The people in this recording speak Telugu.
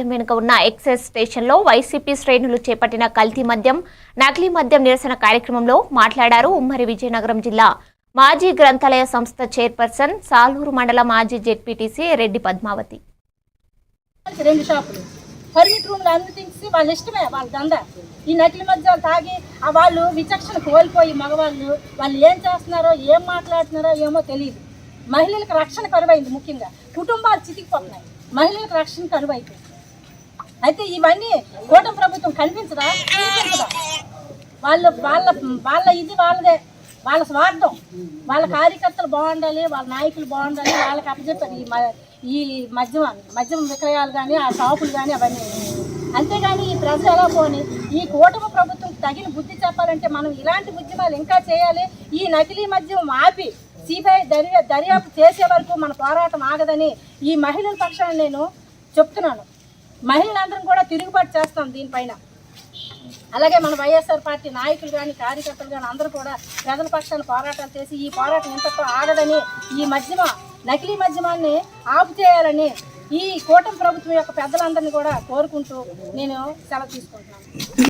ఆలయం వెనుక ఉన్న ఎక్సైజ్ స్టేషన్లో వైసీపీ శ్రేణులు చేపట్టిన కల్తీ మద్యం నకిలీ మద్యం నిరసన కార్యక్రమంలో మాట్లాడారు ఉమ్మడి విజయనగరం జిల్లా మాజీ గ్రంథాలయ సంస్థ చైర్పర్సన్ సాలూరు మండల మాజీ జెడ్పీటీసీ రెడ్డి పద్మావతి. రెండు షాపులు. పర్మిట్ రూమ్లు అనుమతించి వాళ్ళ ఇష్టమే వాళ్ళ దంద ఈ నకిలీ మద్యాలు తాగి వాళ్ళు విచక్షణ కోల్పోయి మగవాళ్ళు వాళ్ళు ఏం చేస్తున్నారో ఏం మాట్లాడుతున్నారో ఏమో తెలియదు. మహిళలకు రక్షణ కరువైంది ముఖ్యంగా. కుటుంబాలు చితికిపోతున్నాయి. మహిళలకు రక్షణ కరువైపోయింది. అయితే ఇవన్నీ కూటమి ప్రభుత్వం కనిపించదా కనిపించదా వాళ్ళ వాళ్ళ వాళ్ళ ఇది వాళ్ళదే. వాళ్ళ స్వార్థం. వాళ్ళ కార్యకర్తలు బాగుండాలి వాళ్ళ నాయకులు బాగుండాలి వాళ్ళకి అప్పచెప్పారు ఈ ఈ మద్యం మద్యం విక్రయాలు కానీ ఆ షాపులు కానీ అవన్నీ. అంతేగాని ఈ ప్రజలు ఎలా పోని? ఈ కూటమి ప్రభుత్వం తగిన బుద్ధి చెప్పాలంటే మనం ఇలాంటి ఉద్యమాలు ఇంకా చేయాలి. ఈ నకిలీ మద్యం ఆపి సిబిఐ దర్యా దర్యాప్తు చేసే వరకు మన పోరాటం ఆగదని ఈ మహిళల పక్షాన నేను చెప్తున్నాను. మహిళలందరం కూడా తిరుగుబాటు చేస్తాం దీనిపైన. అలాగే మన వైఎస్ఆర్ పార్టీ నాయకులు కానీ కార్యకర్తలు కానీ అందరూ కూడా ప్రజల పక్షాన పోరాటాలు చేసి ఈ పోరాటం ఇంతతో ఆగదని ఈ మధ్యమ నకిలీ మధ్యమాన్ని ఆపు చేయాలని ఈ కూటమి ప్రభుత్వం యొక్క పెద్దలందరినీ కూడా కోరుకుంటూ నేను సెలవు తీసుకుంటున్నాను.